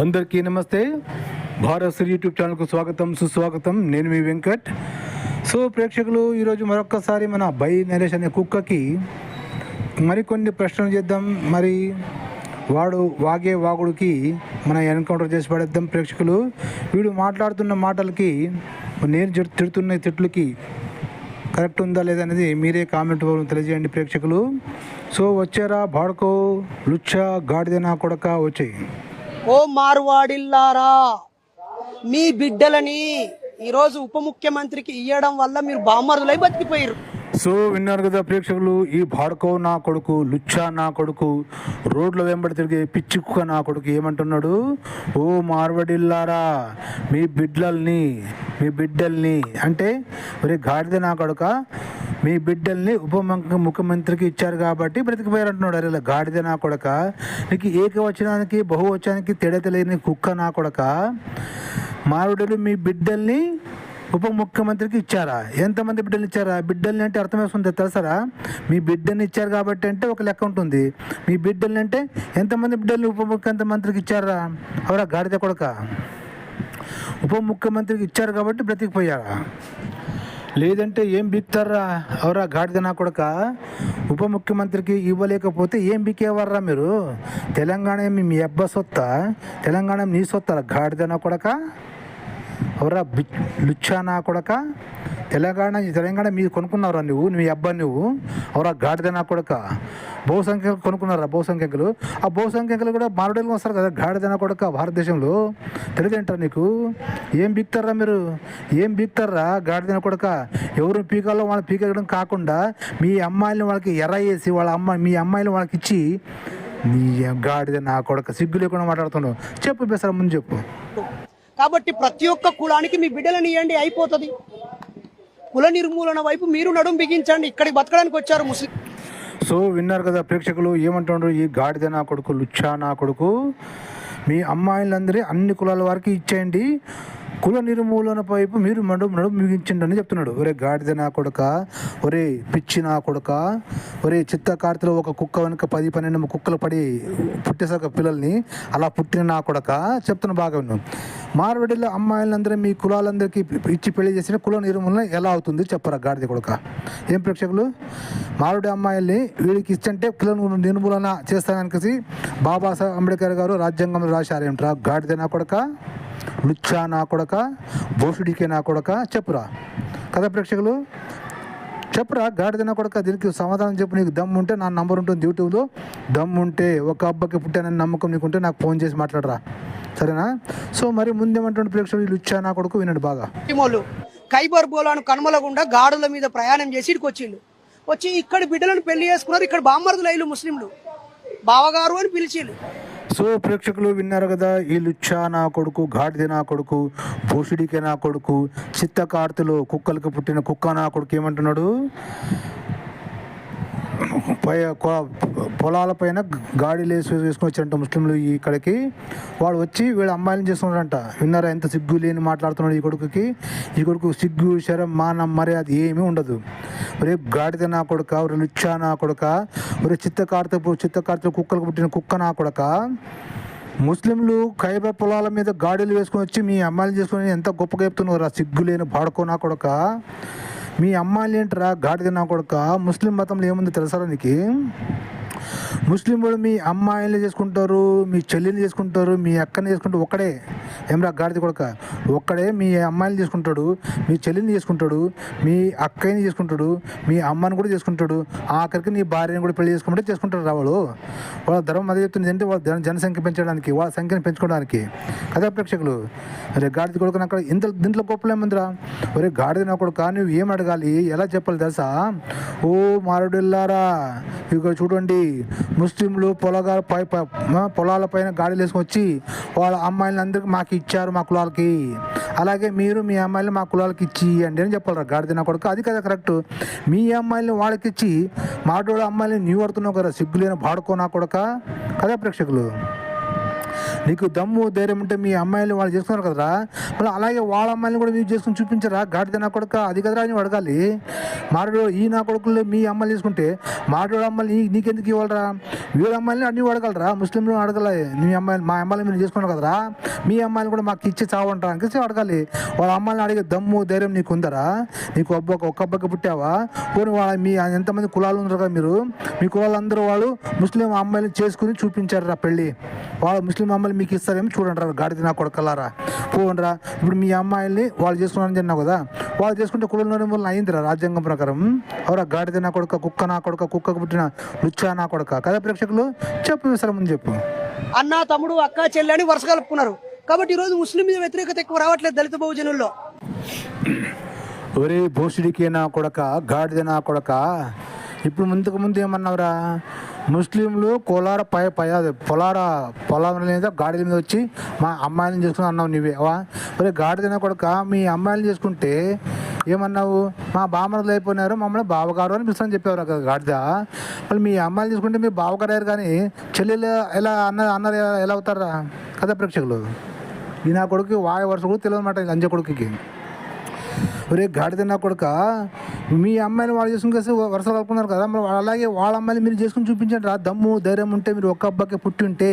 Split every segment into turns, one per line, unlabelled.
అందరికీ నమస్తే. భారత్ శ్రీ యూట్యూబ్ ఛానల్కు స్వాగతం సుస్వాగతం. నేను మీ వెంకట్. సో ప్రేక్షకులు ఈరోజు మరొక్కసారి మన బై నరేష్ అనే కుక్కకి మరికొన్ని ప్రశ్నలు చేద్దాం. మరి వాడు వాగే వాగుడికి మన ఎన్కౌంటర్ చేసి పడేద్దాం ప్రేక్షకులు. వీడు మాట్లాడుతున్న మాటలకి నేను తిడుతున్న తిట్లకి కరెక్ట్ ఉందా లేదనేది మీరే కామెంట్ రూపంలో తెలియజేయండి ప్రేక్షకులు. సో వచ్చారా బాడుకో లుచ్చా గాడిదనా కొడక వచ్చాయి.
ఓ మార్వాడిల్లారా మీ బిడ్డలని ఈరోజు ఉప ముఖ్యమంత్రికి ఇవ్వడం వల్ల మీరు బామ్మరులై బతికిపోయారు
సో విన్నారు కదా ప్రేక్షకులు ఈ బాడుకో నా కొడుకు లుచ్చా నా కొడుకు రోడ్ల వెంబడి తిరిగే పిచ్చి నా కొడుకు ఏమంటున్నాడు? ఓ మార్వడిల్లారా మీ బిడ్డల్ని మీ బిడ్డల్ని అంటే ఒరే గాడిద నా కొడుక మీ బిడ్డల్ని ఉప ముఖ్యమంత్రికి ఇచ్చారు కాబట్టి బ్రతికిపోయారు అంటున్నాడు అరే గాడిద నా కొడక నీకు ఏకవచనానికి బహువచనానికి తేడా తెలియని కుక్క నా కొడక మారుడులు మీ బిడ్డల్ని ఉప ముఖ్యమంత్రికి ఇచ్చారా? ఎంతమంది బిడ్డలు ఇచ్చారా? బిడ్డల్ని అంటే అర్థం వేస్తుంది తెలుసారా? మీ బిడ్డని ఇచ్చారు కాబట్టి అంటే ఒక లెక్క ఉంటుంది. మీ బిడ్డల్ని అంటే ఎంతమంది బిడ్డల్ని ఉప ముఖ్యమంత్రికి ఇచ్చారా? అవరా గాడిద కొడక. ఉప ముఖ్యమంత్రికి ఇచ్చారు కాబట్టి బ్రతికిపోయారా? లేదంటే ఏం బిక్తారా ఎవరా గాడిద నా కొడక? ఉప ముఖ్యమంత్రికి ఇవ్వలేకపోతే ఏం బికేవర్రా మీరు? తెలంగాణ మీ అబ్బ సొత్త? తెలంగాణ నీ సొత్త గాడిద నా కొడక? ఎవరా బి- లుచ్చా నా కొడక? తెలంగాణ తెలంగాణ మీరు కొనుక్కున్నారా నువ్వు నీ అబ్బా నువ్వు? ఎవరా గాడిద నా కొడక. బహుసంఖ్యకులు కొనుక్కున్నారా బహుసంఖ్యకులు? ఆ బహుసంఖ్యకులు కూడా మారుడేలు వస్తారు కదా గాడిద నా కొడక భారతదేశంలో. తెలియదంటారా నీకు? ఏం బీక్తారా మీరు? ఏం బీక్తారా గాడిద నా కొడక? ఎవరు పీకాలో వాళ్ళ పీకడం కాకుండా మీ అమ్మాయిని వాళ్ళకి ఎర్ర వేసి వాళ్ళ అమ్మాయి మీ అమ్మాయిని వాళ్ళకి ఇచ్చి నీ గాడిద నా కొడక సిగ్గు లేకుండా మాట్లాడుతున్నావు. చెప్పు బెసరా ముందు చెప్పు.
కాబట్టి ప్రతి ఒక్క కులానికి మీ బిడ్డలని ఇవ్వండి అయిపోతుంది. కుల నిర్మూలన వైపు మీరు నడుం బిగించండి. ఇక్కడికి బతకడానికి వచ్చారు ముస్లిం.
సో విన్నారు కదా ప్రేక్షకులు ఏమంటున్నారు ఈ గాడిద నా కొడుకు లుచ్చా నా కొడుకు? మీ అమ్మాయిలందరి అన్ని కులాల వారికి ఇచ్చేయండి. కుల నిర్మూలన వైపు మీరు నడుము నడుము మిగించండి అని చెప్తున్నాడు. ఒరే గాడిద నా కొడుక ఒరే పిచ్చి నా కొడుక ఒరే చిత్తకార్తెలో ఒక కుక్క వెనుక పది పన్నెండు కుక్కలు పడి పుట్టేసాక పిల్లల్ని అలా పుట్టిన నా కొడుక చెప్తున్నా బాగా విన్నాను మార్వడిలో అమ్మాయిలందరూ మీ కులాలందరికీ ఇచ్చి పెళ్ళి చేసిన కుల నిర్మూలన ఎలా అవుతుంది చెప్పరా గాడిద కొడుక? ఏం ప్రేక్షకులు? మారుడి అమ్మాయిల్ని వీడికి ఇచ్చంటే కుల నిర్మూలన చేస్తానని బాబాసాహెబ్ అంబేద్కర్ గారు రాజ్యాంగంలో రాశారు ఏమిట్రా గాడిద నా కొడుక? లుచ్చా నా కొడక బోసుడికే నా కొడక చెప్పురా. కథ ప్రేక్షకులు? చెప్పురా గాడిద నా కొడక దీనికి సమాధానం చెప్పు నీకు దమ్ ఉంటే నా నంబర్ ఉంటుంది యూట్యూబ్లో. దమ్ ఉంటే ఒక అబ్బాకి పుట్టానని నమ్మకం నీకుంటే నాకు ఫోన్ చేసి మాట్లాడరా. సరేనా? సో మరి ముందేమంటుండే ప్రేక్షకులు ఈ లుచ్చా నా కొడుకు వినండి బాగా.
ఖైబర్ బోలాను కనుమలగుండా గాడుల మీద ప్రయాణం చేసి ఇక్కడికి వచ్చిండు. వచ్చి ఇక్కడ బిడ్డలను పెళ్ళి చేసుకున్నారు ఇక్కడ బామ్మరుదులు అయ్యిలు ముస్లింలు. బావగారు అని పిలిచిండు.
సో ప్రేక్షకులు విన్నారు కదా ఈ లుచ్చా నా కొడుకు గాడిద నా కొడుకు భూషుడికే నా కొడుకు చిత్తకార్తెలో కుక్కలకు పుట్టిన కుక్క నా కొడుకు ఏమంటున్నాడు? పై పొలాలపైన పొలాల పైన వేసుకొని వచ్చారంట ముస్లింలు ఇక్కడికి. వాడు వచ్చి వీళ్ళ అమ్మాయిలను చేసుకున్నాడంట విన్నారా ఎంత సిగ్గు లేని మాట్లాడుతున్నాడు ఈ కొడుకుకి. ఈ కొడుకు సిగ్గు శరం మానం మర్యాద ఏమీ ఉండదు. రేపు గాడిద నా కొడుక ఒరే నా కొడుక? ఒరే చిత్తకార్తె చిత్తకార్తె కుక్కలకు పుట్టిన కుక్క నా కొడక ముస్లింలు ఖైబర్ పొలాల మీద గాడీలు వేసుకొని వచ్చి మీ అమ్మాయిలు చేసుకొని ఎంత గొప్పగా చెప్తున్నారు సిగ్గు లేని పాడుకోనా నా మీ అమ్మాయిలు ఏంటరా గాడిద నా కొడక ముస్లిం మతంలో ఏముంది తెలుసారా నీకు ముస్లిం వాళ్ళు మీ అమ్మాయిని చేసుకుంటారు మీ చెల్లిని చేసుకుంటారు మీ అక్కని చేసుకుంటారు ఒక్కడే. ఏమరా గాడిద కొడక? ఒక్కడే మీ అమ్మాయిని చేసుకుంటాడు మీ చెల్లిని చేసుకుంటాడు మీ అక్కని చేసుకుంటాడు మీ అమ్మని కూడా చేసుకుంటాడు. ఆఖరికి నీ భార్యని కూడా పెళ్ళి చేసుకుంటే రా వాళ్ళు వాళ్ళ ధర్మం అదే చెప్తుంది అంటే వాళ్ళ జనసంఖ్య పెంచడానికి వాళ్ళ సంఖ్యను పెంచుకోవడానికి. కదా ప్రేక్షకులు? అరే గాడిద కొడుకు అక్కడ ఇంత దీంట్లో గొప్పలేమందిరా ఒరే గాడిద నా కొడుక? నువ్వు ఏం అడగాలి? ఎలా చెప్పాలి తెలుసా? ఓ మారుడిల్లారా? ఇక చూడండి. ముస్లింలు పొలగా పై ప- పొలాల పైన గాడిలు వేసుకొని వచ్చి వాళ్ళ అమ్మాయిలను అందరికీ మాకు ఇచ్చారు మా కులాలకి. అలాగే మీరు మీ అమ్మాయిలు మా కులాలకి ఇచ్చి అండి అని చెప్పాలి గాడిద నా కొడుకు. అది కదా కరెక్ట్. మీ అమ్మాయిని వాళ్ళకి ఇచ్చి మాటోడు అమ్మాయిని నీవు పడుతున్నావు కదా సిగ్గులేని బాడుకో నా కొడుక? కదా ప్రేక్షకులు. నీకు దమ్ము ధైర్యం ఉంటే మీ అమ్మాయిలు వాళ్ళు చేసుకున్నారు కదరా? మళ్ళీ అలాగే వాళ్ళ అమ్మాయిని కూడా మీరు చేసుకుని చూపించరా? గాడిద నా కొడుక? అది కదరా అని అడగాలి. మారడు ఈ నా కొడుకులు మీ అమ్మాయిలు చేసుకుంటే మారడు అమ్మాయిలు నీకెందుకు ఇవ్వాలరా? వీళ్ళ అమ్మాయిని అన్ని అడగలరా? ముస్లింలు అడగలే. మీ అమ్మాయిలు మా అమ్మాయిలు మీరు చేసుకున్నారు కదరా? మీ అమ్మాయిలు కూడా మాకు ఇచ్చి చావంటారా. అనేసి అడగాలి. వాళ్ళ అమ్మాయిని అడిగే దమ్ము ధైర్యం నీకు ఉందరా? నీకు ఒక్క ఒక్క అబ్బాయికి పుట్టావా? పోనీ వాళ్ళ మీ ఎంతమంది కులాలు ఉన్నారు కదా మీరు? మీ కులాలందరూ వాళ్ళు ముస్లిం అమ్మాయిలు చేసుకుని చూపించారు రా పెళ్ళి. వాళ్ళు ముస్లిం అమ్మాయిలు మీకు ఇస్తారేమో చూడండి రా గాడిద నా కొడకల్లారా పోండిరా ఇప్పుడు మీ అమ్మాయిల్ని వాళ్ళు చేసుకున్నారని చెప్పినావు కదా వాళ్ళు చేసుకుంటే కులంలోనే వల్ల అయిందిరా రాజ్యాంగం ప్రకారం. అవరా గాడిద నా కొడుక కుక్క నా కొడుక కుక్కకు పుట్టిన లుచ్చా నా కొడుక. కదా ప్రేక్షకులు చెప్పు విసరం ముందు చెప్పు.
అన్న తమ్ముడు అక్క చెల్లి అని వరుస కలుపుకున్నారు. కాబట్టి ఈరోజు ముస్లిం మీద వ్యతిరేకత ఎక్కువ రావట్లేదు దళిత బహుజనుల్లో.
ఒరే భోసుడికి నా కొడక గాడిద నా కొడక ఇప్పుడు ముందుకు ముందు ఏమన్నావురా? ముస్లింలు కోలార పై పై పొలార పొలాల మీద గాడిద మీద వచ్చి మా అమ్మాయిలను చేసుకుని అన్నావు నువ్వే మరి గాడిదన కొడుక కొడక మీ అమ్మాయిలను చేసుకుంటే ఏమన్నావు? మా బామ్మలు అయిపోయినారు మమ్మల్ని బావగారు అని పిలుస్తాను చెప్పేవారు కదా గాడిద. మళ్ళీ మీ అమ్మాయిలు తీసుకుంటే మీ బావగారు అయ్యారు కానీ చెల్లెలు ఎలా అన్న అన్నారు ఎలా- అవుతారా? కదా ప్రేక్షకులు. ఈ నా కొడుకు వాయ వరుస కూడా తెలియదు అనమాట లంజ కొడుకుకి. ఒరే గాడిద నా కొడుక మీ అమ్మాయిని వాళ్ళు చేసుకుని కలిసి వరుసలు కలుపుకున్నారు కదా మరి అలాగే వాళ్ళ అమ్మాయిని మీరు చేసుకుని చూపించండి రా దమ్ము ధైర్యం ఉంటే మీరు ఒక్క అబ్బాయికి పుట్టి ఉంటే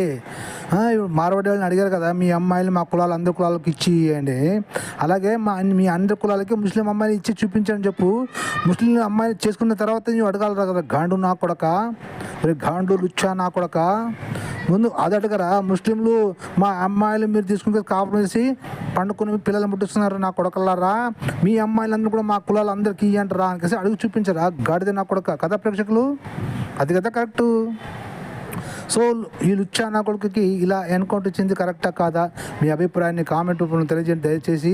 మారవాడి ఇప్పుడు మార్వాడి వాళ్ళని అడిగారు కదా మీ అమ్మాయిలు మా కులాలు అందరి కులాలకు ఇచ్చి ఇవ్వండి అలాగే మా మీ అందరి కులాలకి ముస్లిం అమ్మాయిని ఇచ్చి చూపించండి చెప్పు. ముస్లిం అమ్మాయిని చేసుకున్న తర్వాత నువ్వు అడగాలరా కదా గాండు నా కొడక. రే గాండు లుచ్చా నా కొడక. ముందు అది అడగరా ముస్లింలు మా అమ్మాయిలు మీరు తీసుకుని కాపురం పండుకొని పిల్లలు ముట్టిస్తున్నారు నా కొడకల్లారా మీ అమ్మాయిలందరూ కూడా మా కులాలు అందరికీ అంటారా అనేసి అడుగు చూపించరా? గాడిద నా కొడక. కథ ప్రేక్షకులు? అది కదా కరెక్టు. సో ఈ లుచ్చా నా కొడుకుకి ఇలా ఎన్కౌంటర్ ఇచ్చింది కరెక్టా కాదా? మీ అభిప్రాయాన్ని కామెంట్ రూపంలో తెలియజేయండి దయచేసి.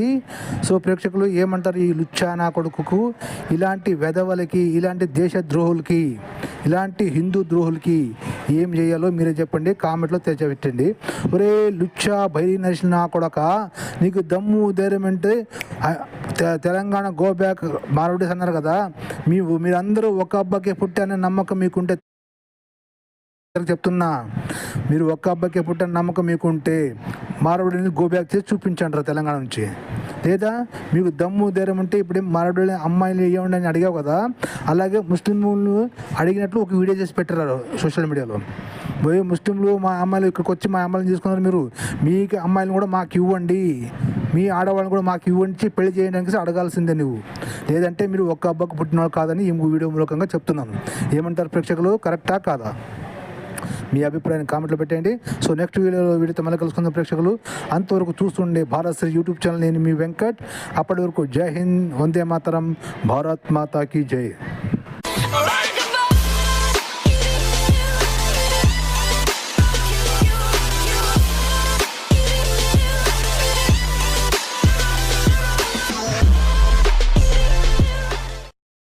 సో ప్రేక్షకులు ఏమంటారు ఈ లుచ్చా నా కొడుకుకు ఇలాంటి వెధవలకి ఇలాంటి దేశద్రోహులకి ఇలాంటి హిందూ ద్రోహులకి ఏం చేయాలో మీరే చెప్పండి కామెంట్లో తెచ్చబెట్టండి ఒరే లుచ్చా బైరి నరేషన్ నా కొడక నీకు దమ్ము ధైర్యం అంటే తె- తెలంగాణ గో బ్యాక్ మారవడేస్ అన్నారు కదా మీ మీరందరూ ఒక అబ్బాకే పుట్టి అనే నమ్మకం మీకుంటే చెప్తున్నా మీరు ఒక్క అబ్బాయికి పుట్టిన నమ్మకం మీకు ఉంటే మారవాడిని గోబ్యాక్ చేసి చూపించండి రా తెలంగాణ నుంచి. లేదా మీకు దమ్ము ధైర్యం ఉంటే ఇప్పుడు మారవాడి అమ్మాయిలు ఇవ్వండి అని అడిగావు కదా అలాగే ముస్లింలు అడిగినట్లు ఒక వీడియో చేసి పెట్టారు సోషల్ మీడియాలో. పోయి ముస్లింలు మా అమ్మాయిలు ఇక్కడికి వచ్చి మా అమ్మాయిని తీసుకున్నారు మీరు మీకు అమ్మాయిలను కూడా మాకు ఇవ్వండి. మీ ఆడవాళ్ళని కూడా మాకు ఇవ్వండి పెళ్ళి చేయడానికి అడగాల్సిందే నువ్వు. లేదంటే మీరు ఒక్క అబ్బాయికి పుట్టినవాళ్ళు కాదని ఈ వీడియో మూలకంగా చెప్తున్నాను. ఏమంటారు ప్రేక్షకులు? కరెక్టా కాదా? మీ అభిప్రాయాన్ని కామెంట్లో పెట్టండి సో నెక్స్ట్ వీడియోలో వీడితో మళ్ళీ కలుసుకుందాం ప్రేక్షకులు. అంతవరకు చూస్తుండే భారత్ శ్రీ యూట్యూబ్ ఛానల్ నేను మీ వెంకట్. అప్పటి వరకు జై హింద్ వందే మాతరం భారత్ మాతాకి జై.